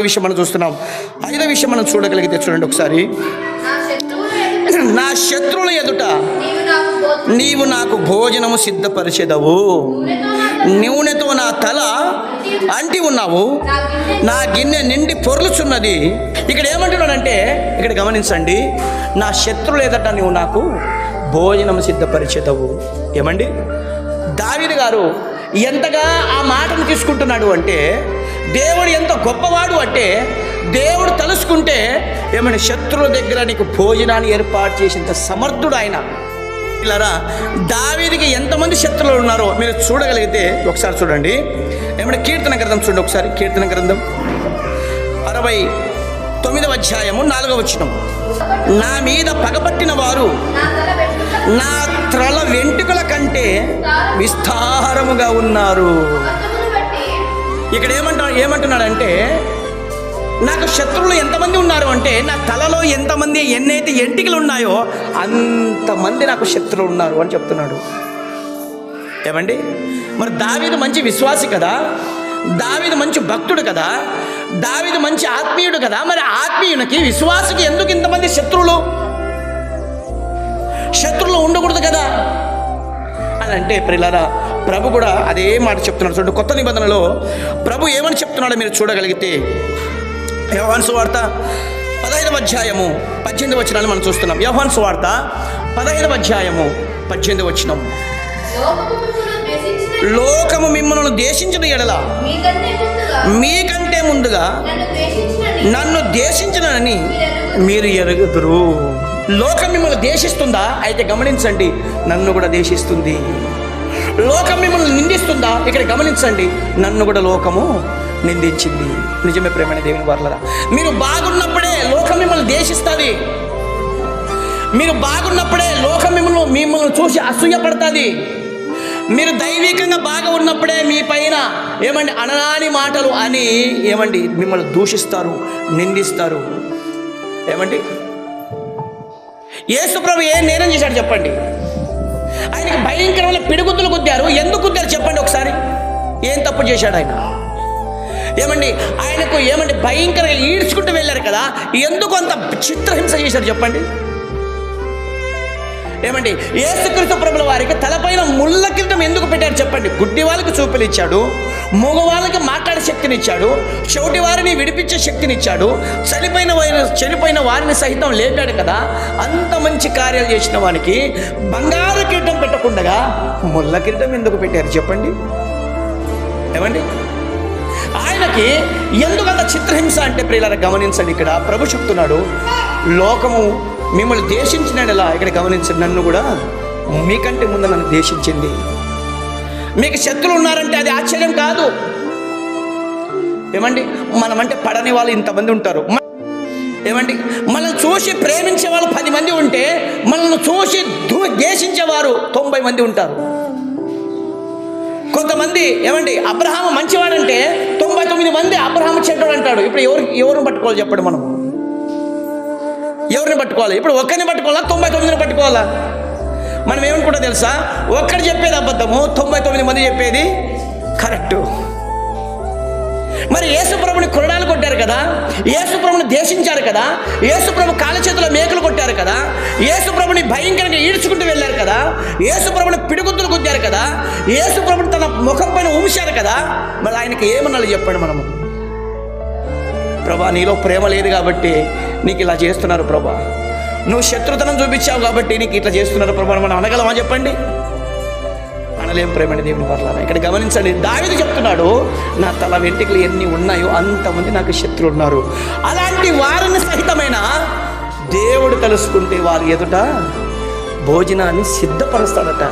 విషయం మనం చూస్తున్నాం. ఐదవ విషయం మనం చూడగలిగితే చూడండి ఒకసారి. నా శత్రువుల ఎదుట నీవు నాకు భోజనము సిద్ధపరిచేదవు. నూనెతో నా తల అంటి ఉన్నావు. నా గిన్నె నా గిన్నె నిండి పొర్లుచున్నది. ఇక్కడ ఏమంటున్నాడంటే ఇక్కడ గమనించండి. నా శత్రువులు ఎదట నువ్వు నాకు భోజనం సిద్ధపరిచేదవు. ఏమండి? దావిది గారు ఎంతగా ఆ మాటను తీసుకుంటున్నాడు అంటే దేవుడు ఎంత గొప్పవాడు అంటే దేవుడు తలుసుకుంటే ఏమైనా శత్రువుల దగ్గర నీకు భోజనాన్ని ఏర్పాటు చేసేంత సమర్థుడు ఆయన. ఇలారా దావీదికి ఎంతమంది శత్రువులు ఉన్నారో మీరు చూడగలిగితే ఒకసారి చూడండి. ఏమైనా కీర్తన గ్రంథం చూడండి ఒకసారి కీర్తన గ్రంథం. అరవై తొమ్మిదవ అధ్యాయము నాలుగవ వచ్చిన నా మీద పగపట్టిన వారు నా త్రల వెంట్రుకల కంటే విస్తారముగా ఉన్నారు. ఇక్కడ ఏమంటా ఏమంటున్నాడంటే నాకు శత్రువులు ఎంతమంది ఉన్నారు అంటే నా తలలో ఎంతమంది ఎన్నైతే ఎంటికలు ఉన్నాయో అంతమంది నాకు శత్రువులు ఉన్నారు అని చెప్తున్నాడు. ఏమండి? మరి దావీదు మంచి విశ్వాసి కదా? దావీదు మంచి భక్తుడు కదా? దావీదు మంచి ఆత్మీయుడు కదా? మరి ఆత్మీయునికి విశ్వాసకి ఎందుకు ఇంతమంది శత్రువులు? శత్రువులు ఉండకూడదు కదా? చేయాలంటే అంటే ప్రిలారా ప్రభు కూడా అదే మాట చెప్తున్నాడు. చూడండి కొత్త నిబంధనలో ప్రభు ఏమని చెప్తున్నాడో మీరు చూడగలిగితే యోహాన్ సువార్త పదహైదవ అధ్యాయము పద్దెనిమిది వచనాలు మనం చూస్తున్నాం. యోహాన్ సువార్త పదహైదవ అధ్యాయము పద్దెనిమిది వచనం. లోకము మిమ్మల్ని దేశించిన ఎడల. మీకంటే ముందుగా నన్ను దేశించినని మీరు ఎరుగుదురు. లోకం మిమ్మల్ని దేశిస్తుందా అయితే గమనించండి నన్ను కూడా దేశిస్తుంది లోకం మిమ్మల్ని నిందిస్తుందా? ఇక్కడ గమనించండి నన్ను కూడా లోకము నిందించింది. నిజమే ప్రేమైన దేవుని వర్లరా మీరు బాగున్నప్పుడే లోకం మిమ్మల్ని దేశిస్తుంది మీరు బాగున్నప్పుడే లోకం మిమ్మల్ని మిమ్మల్ని చూసి అసూయపడుతుంది మీరు దైవికంగా బాగా ఉన్నప్పుడే మీ పైన ఏమండి అనరాని మాటలు అని ఏమండి మిమ్మల్ని దూషిస్తారు నిందిస్తారు. ఏమండి? యేసుప్రభు ఏ నేరం చేశాడు చెప్పండి? ఆయనకి భయంకరమైన పిడుగుతులు గుద్దారు. ఎందుకు గుద్దారు చెప్పండి ఒకసారి? ఏం తప్పు చేశాడు ఆయన? ఏమండి ఆయనకు ఏమండి భయంకరంగా ఈడ్చుకుంటూ వెళ్ళారు కదా ఎందుకు అంత చిత్రహింస చేశారు చెప్పండి? ఏమండి ఏసుక్రీస్తు ప్రభుల వారికి తలపై చెప్పండి గుడ్డి వాళ్ళకి చూపులిచ్చాడు మగవాళ్ళకి మాట్లాడే శక్తినిచ్చాడు చెవిటి వారిని విడిపించే శక్తినిచ్చాడు చనిపోయిన వారిని చనిపోయిన వారిని సహితం లేపాడు కదా అంత మంచి కార్యాలు చేసిన వానికి బంగారు కిరీటం పెట్టకుండా ముళ్ళ కిరీటం ఎందుకు పెట్టారు చెప్పండి? ఏమండి? ఆయనకి ఎందుకంత చిత్రహింస అంటే ప్రియులారా గమనించండి ఇక్కడ. ప్రభు చెప్తున్నాడు లోకము మిమ్మల్ని దేశించిన ఇక్కడ గమనించండి. నన్ను కూడా మీకంటే ముందు నన్ను దేశించింది. మీకు శత్రులు ఉన్నారంటే అది ఆశ్చర్యం కాదు. ఏమండి? మనమంటే పడని వాళ్ళు ఇంతమంది ఉంటారు. ఏమండి? మనల్ని చూసి ప్రేమించే వాళ్ళు పది మంది ఉంటే మనల్ని చూసి దూ- ద్వేషించేవారు తొంభై మంది ఉంటారు. కొంతమంది ఏమండి? అబ్రహాం మంచివాడంటే తొంభై తొమ్మిది మంది అబ్రహాం చెడ్డోడు అంటాడు. ఇప్పుడు ఎవరు ఎవరిని పట్టుకోవాలి చెప్పండి మనం? ఎవరిని పట్టుకోవాలి? ఇప్పుడు ఒక్కరిని పట్టుకోవాలా? తొంభై తొమ్మిదిని పట్టుకోవాలా? మనం ఏమనుకుంటా తెలుసా? ఒక్కడు చెప్పేది అబద్ధము తొంభై తొమ్మిది మంది చెప్పేది కరెక్టు. మరి యేసుప్రభుని కొరడాలు కొట్టారు కదా? యేసుప్రభుని దేశించారు కదా? యేసుప్రభు కాళ్ళ చేతిలో మేకలు కొట్టారు కదా? యేసుప్రభుని భయంకరంగా ఈడ్చుకుంటూ వెళ్ళారు కదా? యేసుప్రభుని పిడుగుతులు గుద్దారు కదా? యేసుప్రభుని తన ముఖం పైన ఉంచారు కదా? మరి ఆయనకి ఏమన్నాడు చెప్పండి మనము? ప్రభా నీలో ప్రేమ లేదు కాబట్టి నీకు ఇలా చేస్తున్నారు ప్రభా. నువ్వు శత్రుతనం చూపించావు కాబట్టి నీకు ఇట్లా చేస్తున్నారు ప్రభా అని మనం అనగలమా చెప్పండి? అనలేం ప్రేమని దేవుని వర్లారా ఇక్కడ గమనించండి దావిది చెప్తున్నాడు నా తల వెంట్రుకలు ఎన్ని ఉన్నాయో అంతమంది నాకు శత్రువులు ఉన్నారు. అలాంటి వారిని సహితమైన దేవుడు తెలుసుకుంటే వారి ఎదుట భోజనాన్ని సిద్ధపరుస్తాడట.